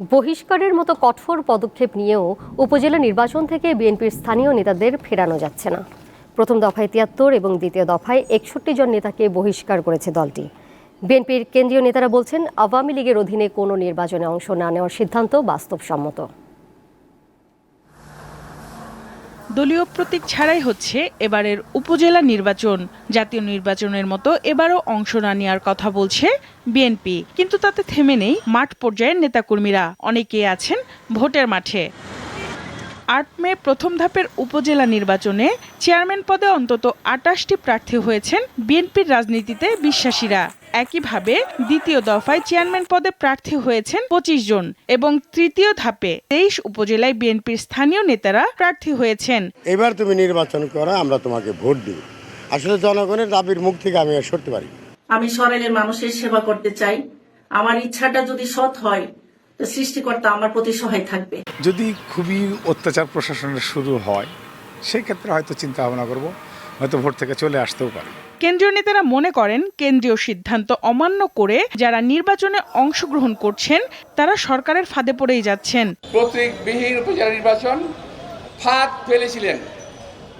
বহিষ্কারের মতো কঠোর পদক্ষেপ নিয়েও উপজেলা নির্বাচন থেকে বিএনপির স্থানীয় নেতাদের ফেরানো যাচ্ছে না। প্রথম দফায় তিয়াত্তর এবং দ্বিতীয় দফায় একষট্টি জন নেতাকে বহিষ্কার করেছে দলটি। বিএনপির কেন্দ্রীয় নেতারা বলছেন, আওয়ামী লীগের অধীনে কোনো নির্বাচনে অংশ না নেওয়ার সিদ্ধান্ত বাস্তবসম্মত। দলীয় প্রতীক ছাড়াই হচ্ছে এবারের উপজেলা নির্বাচন। জাতীয় নির্বাচনের মতো এবারও অংশ না নেওয়ার কথা বলছে বিএনপি। কিন্তু তাতে থেমে নেই মাঠ পর্যায়ের নেতাকর্মীরা। অনেকে আছেন ভোটের মাঠে। আট মে প্রথম ধাপের উপজেলা নির্বাচনে চেয়ারম্যান পদে অন্তত আটাশটি প্রার্থী হয়েছেন বিএনপির রাজনীতিতে বিশ্বাসীরা। একইভাবে দ্বিতীয় দফায় চেয়ারম্যান পদে প্রার্থী হয়েছেন পঁচিশ জন এবং তৃতীয় ধাপে তেইশ উপজেলায় বিএনপির স্থানীয় নেতারা প্রার্থী হয়েছেন। এবার তুমি নির্বাচন করো আমরা তোমাকে ভোট দিব। আসলে জনগণের দাবির মুখ থেকে আমি সরতে পারি আমি সরাইলের মানুষের সেবা করতে চাই। আমার ইচ্ছাটা যদি সৎ হয় সৃষ্টিকর্তা আমার প্রতি সহায় থাকবে। যদি খুবই অত্যাচার প্রশাসনের শুরু হয় সেই ক্ষেত্রে হয়তো চিন্তা ভাবনা করব হয়তো ভোট থেকে চলে আসতেও পারে। কেন্দ্রীয় নেতারা মনে করেন কেন্দ্রীয় সিদ্ধান্ত অমান্য করে যারা নির্বাচনে অংশগ্রহণ করছেন তারা সরকারের ফাঁদে পড়েই যাচ্ছেন। প্রতীকবিহীন উপজেলা নির্বাচন ফাঁদ ফেলেছিলেন।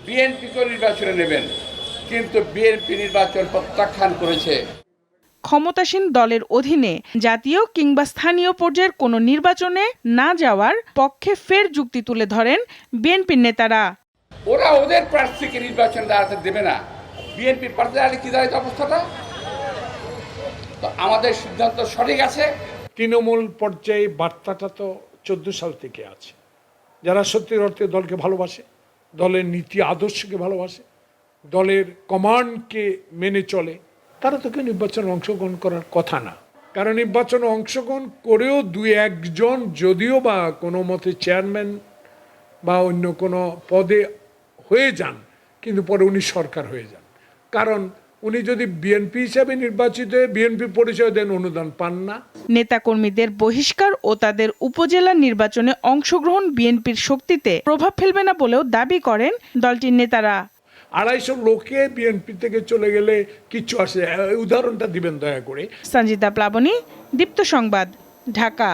বিএনপিকে নির্বাচনে নেবেন কিন্তু বিএনপি নির্বাচন প্রত্যাখ্যান করেছে। ক্ষমতাসীন দলের অধীনে জাতীয় কিংবা স্থানীয় পর্যায়ের কোনো নির্বাচনে না যাওয়ার পক্ষে ফের যুক্তি তুলে ধরেন বিএনপির নেতারা। ওরা ওদের প্রার্থীকে নির্বাচন দাঁড়াতে দেবে না। বিএনপির প্রার্থী দাঁড়ালে কি দাঁড়াইতে অবস্থাটা? তো আমাদের সিদ্ধান্ত সঠিক আছে। তৃণমূল পর্যায়ে বার্তাটা তো চোদ্দ সাল থেকে আছে। যারা সত্যি অর্থে দলকে ভালোবাসে দলের নীতি আদর্শকে ভালোবাসে দলের কমান্ডকে মেনে চলে তারা তো কেউ নির্বাচনে অংশগ্রহণ করার কথা না। কারণ নির্বাচনে অংশগ্রহণ করেও দুই একজন যদিও বা কোনো মতে চেয়ারম্যান বা অন্য কোনো পদে হয়ে যান, কিন্তু পরে উনি সরকার হয়ে যান। কারণ উনি যদি বিএনপি হিসাবে নির্বাচিত হয়ে বিএনপি পরিচয় দেন, অনুদান পান না। নেতাকর্মীদের বহিষ্কার ও তাদের উপজেলা নির্বাচনে অংশগ্রহণ বিএনপির শক্তিতে প্রভাব ফেলবে না বলেও দাবি করেন দলটির নেতারা। আড়াইশো লোকে বিএনপি থেকে চলে গেলে কিছু আসে। উদাহরণটা দিবেন দয়া করে। সঞ্জিতা প্লাবনী, দীপ্ত সংবাদ, ঢাকা।